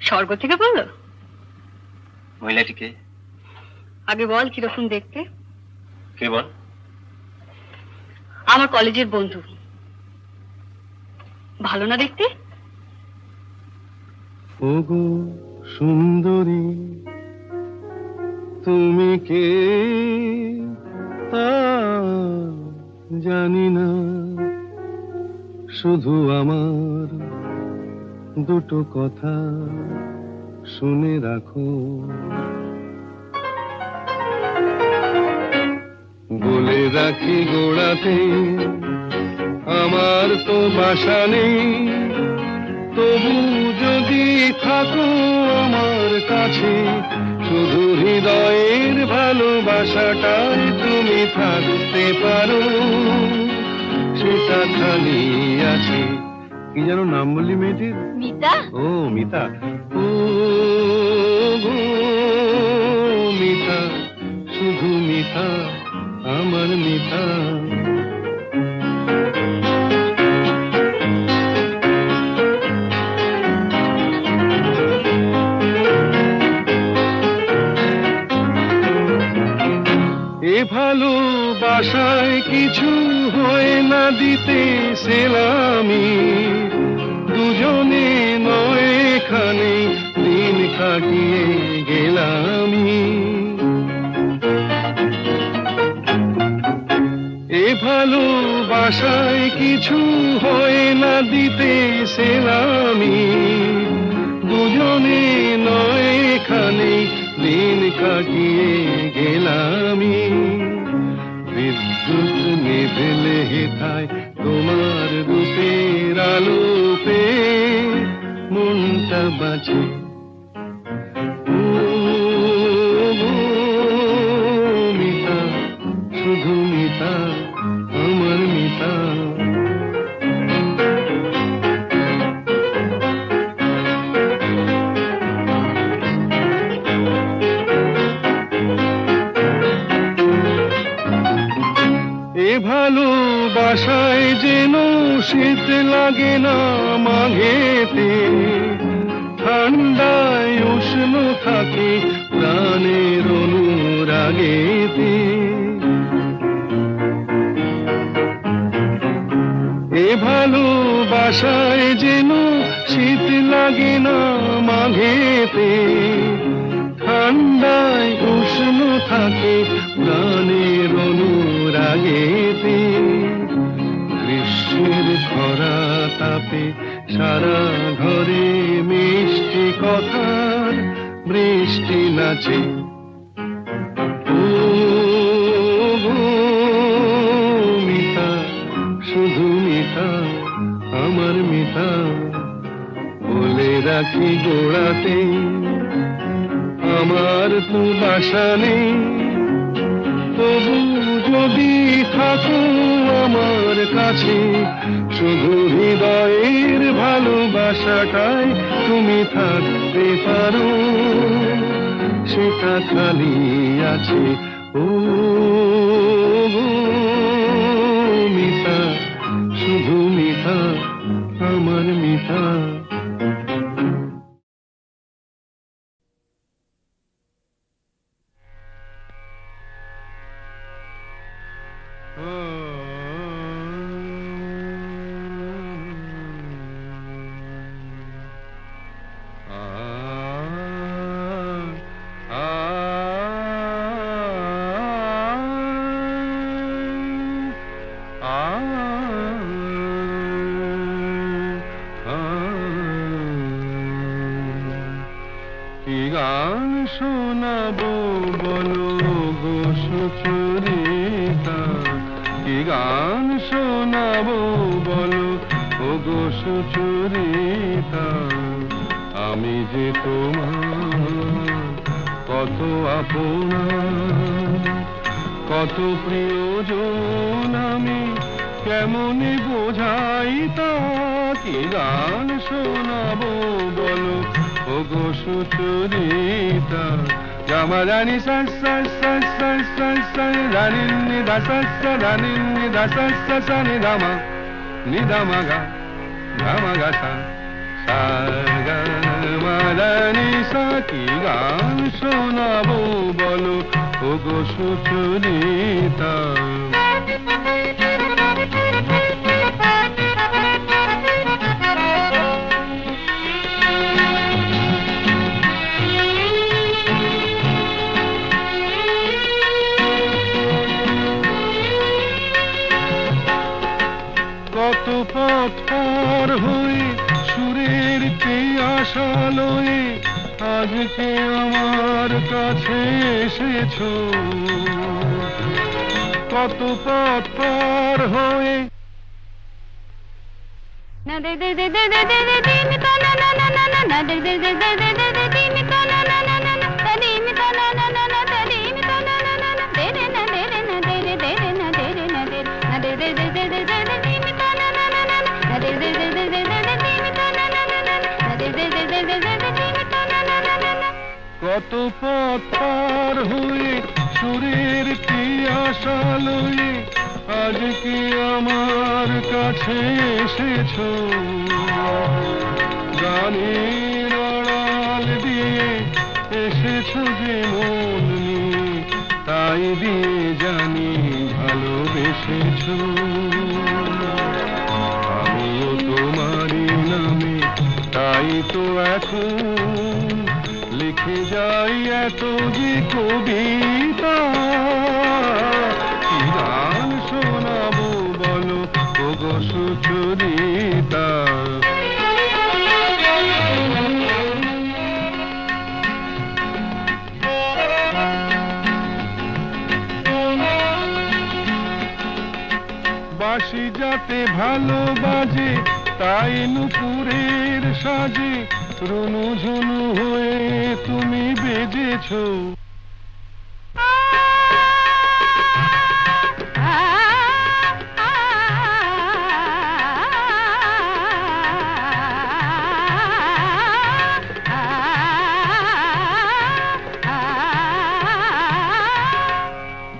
স্বর্গ থেকে বলল? মহিলাটিকে? আগে বল কীরকম দেখতে? কে বল? আমার কলেজের বন্ধু। ভালো না দেখতে? ওগো সুন্দরী তুমি কে? তা জানি না। শুধু আমার দুটো কথা শুনে রাখো। বলে রাখি গোড়াতে, আমার তো বাসা নেই। তবু যদি থাকো আমার কাছে, শুধু হৃদয়ের ভালোবাসাটাই তুমি থাকতে পারো। সেটা খালি আছে। কি যেন নাম বললি মেয়েটির? মিতা। ও মিতা। ও মিতা শুধু মিতা আমার মিতা। এ ভালোবাসায় কিছু হয় না দিতে সেলামি। দুজনে নয় এখানে, দিন কাটিয়ে গেলামি। এ ভালোবাসায় কিছু হয় না দিতে সেলামি। দুজনে নয় এখানে, দিন কাটিয়ে গেলামি। নিভেলে হেথায় তোমার রূপের আলোপে মনটা বাঁচে। শীত লাগে না মাঘেতে। ঠান্ডায় উষ্ণ থাকে প্রাণের অনুরাগেতে। এ ভালোবাসায় যেন শীত লাগে না মাঘেতে। ঠান্ডায় উষ্ণ থাকে প্রাণের অনুরাগেতে। তাপে সারা ঘরে মিষ্টি কথার বৃষ্টি নাচে। মিতা শুধু মিতা, আমার মিতা, বলে রাখি গোড়াতে, আমার তো বাসা নেই। তবু যদি থাকো আমার কাছে শুধু হৃদয়ের ভালোবাসাটাই তুমি থাকতে পারো। সেটা খালি আছে, ও মিতা, শুধু মিতা, আমার মিতা। কি গান শোনাবো বলো গো সুচরিতা কি গান শোনাবো বলো ও গো সুচরিতা আমি যে তোমার কত আপনা কত প্রিয়জন আমি কেমন বোঝাই তাকে? গান শোনাবো বলো ও গো সুচরিতা রামা রানী রানী দাস রানী দাস সানি রামা নিদামা গা রামা গা সা। রানী সা কি গান শোনাবো বলো ওগো সুচরিতা। কত পথ পার হয়ে সুরের পেয়াশালয়ে আজকে আমার কাছে এসেছ কত পথ হয়ে না দে দে দে দে দে দে দে দিন তো না না না না না দে দে দে দে দে দে দিন তো না কত পথ পার হয়ে সুরের কি আশা লয়ে আজকে আমার কাছে এসেছ? গানের আড়াল দিয়ে এসেছ যে মন তাই দিয়ে জানি ভালোবেসেছো। আমিও তোমারই নামে, তাই তো এখন যাই এত যে কবিতা গান শোনাবো বলো? ও গো সুচরিতা। বাসি যাতে ভালো বাজে তাই নুপুরের সাজে রুনু ঝুনু হয়ে তুমি বেজেছো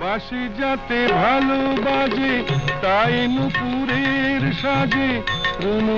বাসি যাতে ভালো বাজে তাই নুপুরের সাজে রুনু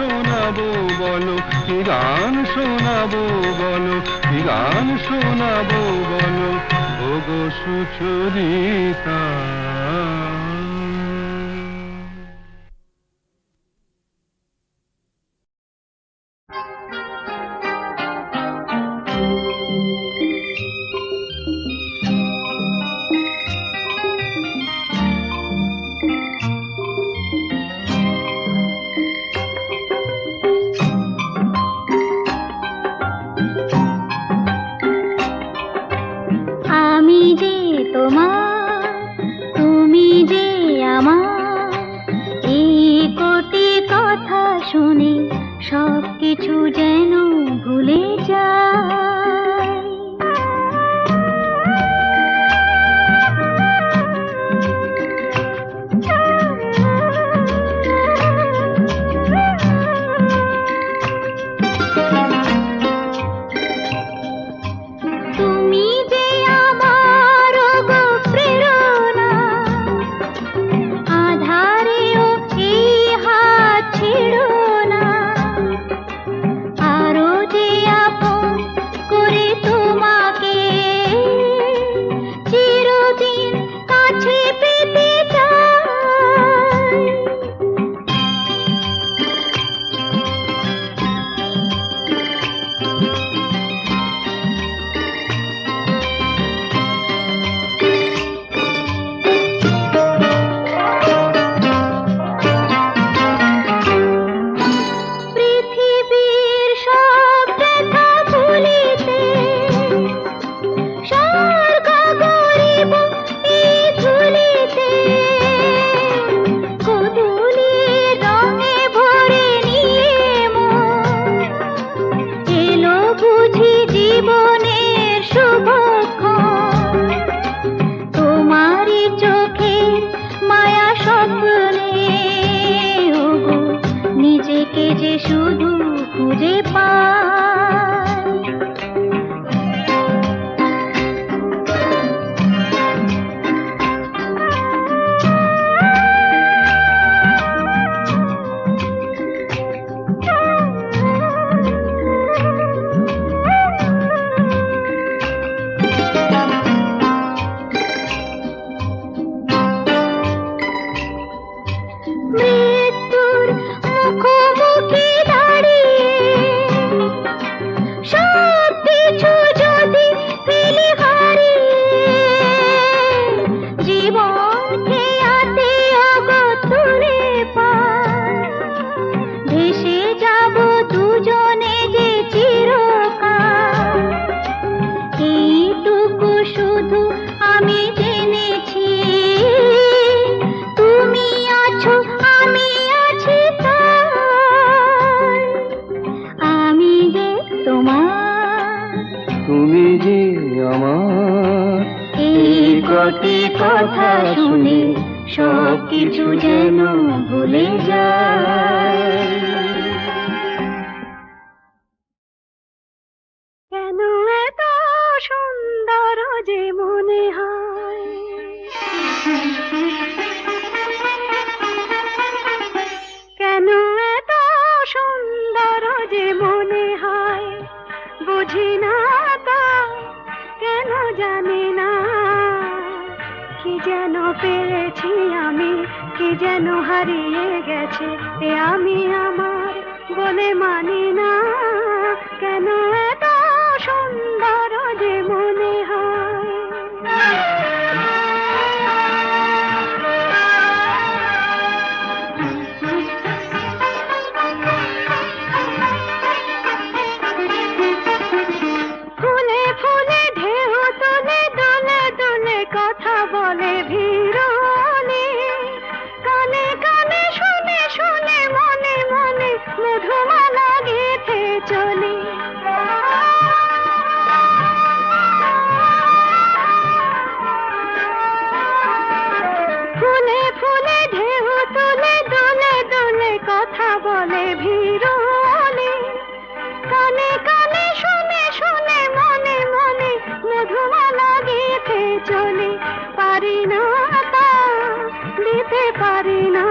শোনাবো বলো কি গান শোনাবো বলো কি গান শোনাবো বলো? ওগো সুচরিতা। নিজেকে যে শুধু যেন হারিয়ে গেছে আমি আমার বলে মানি না। পারি না তা দিতে পারি না।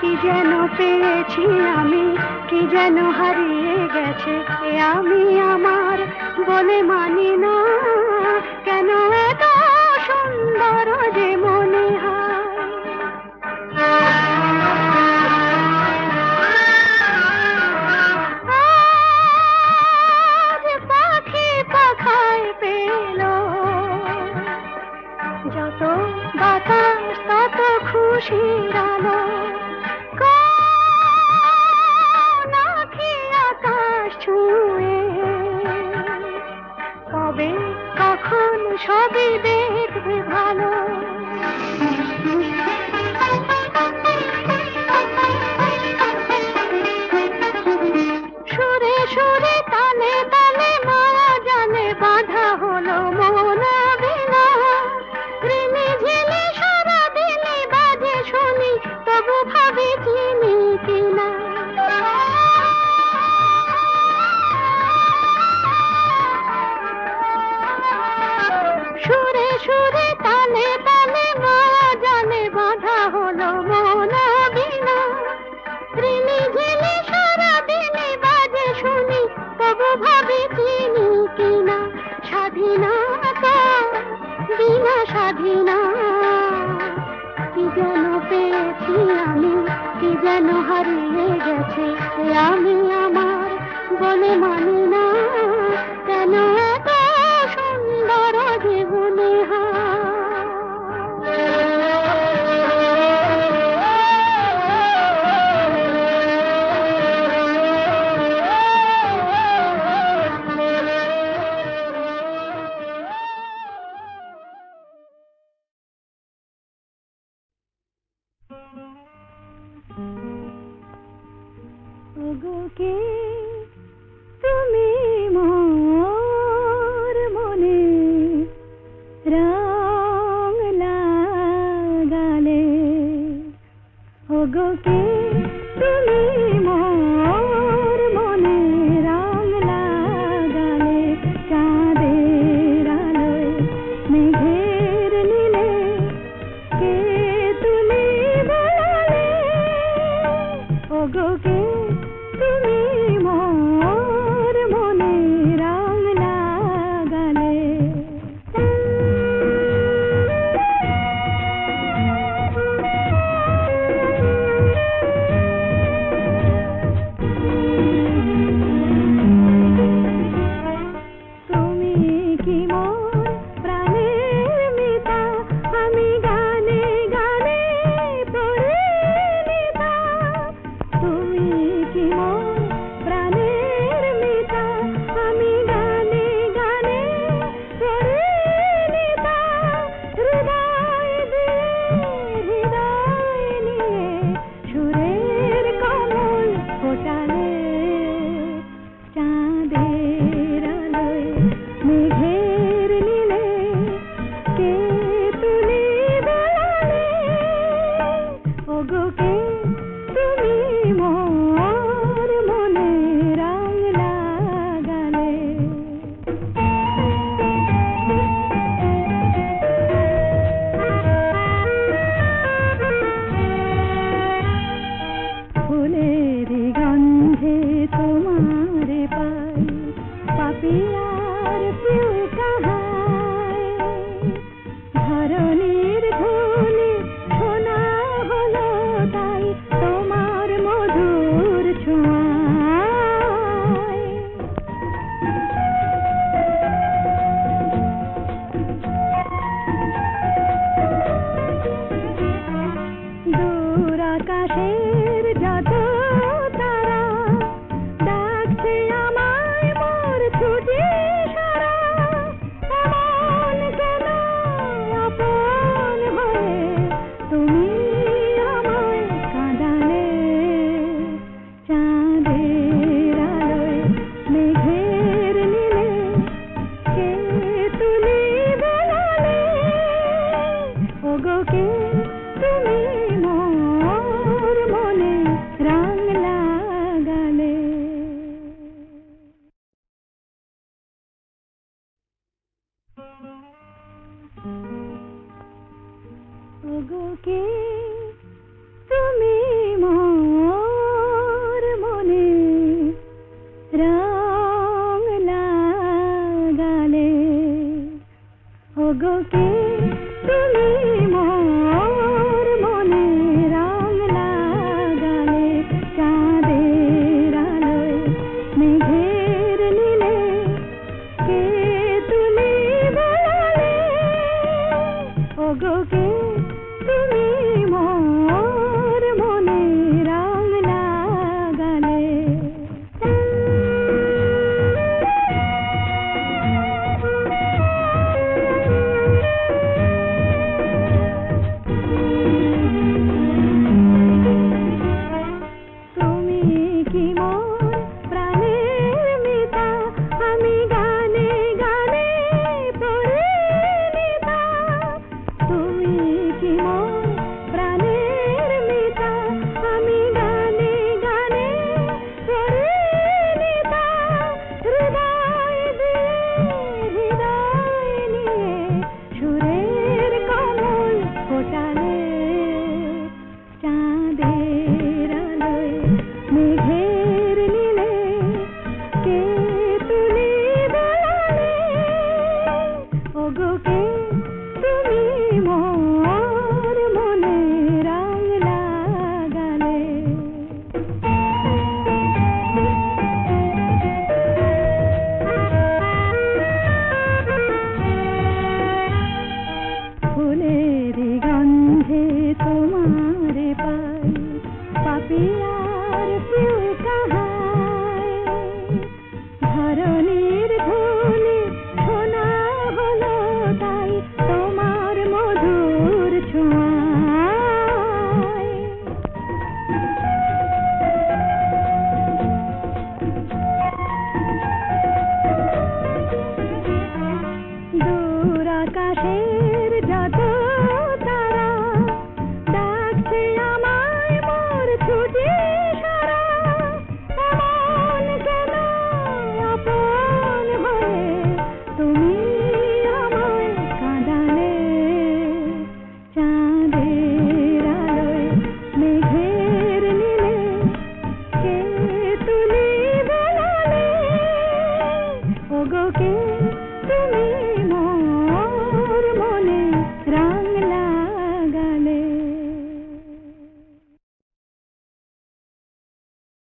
কি যেন পেয়েছি আমি, কি যেন হারিয়ে গেছে, এ আমি আমার বলে মানি না। কেন এত সুন্দর যে जाओगे तुम्हें ওগো কে তুমি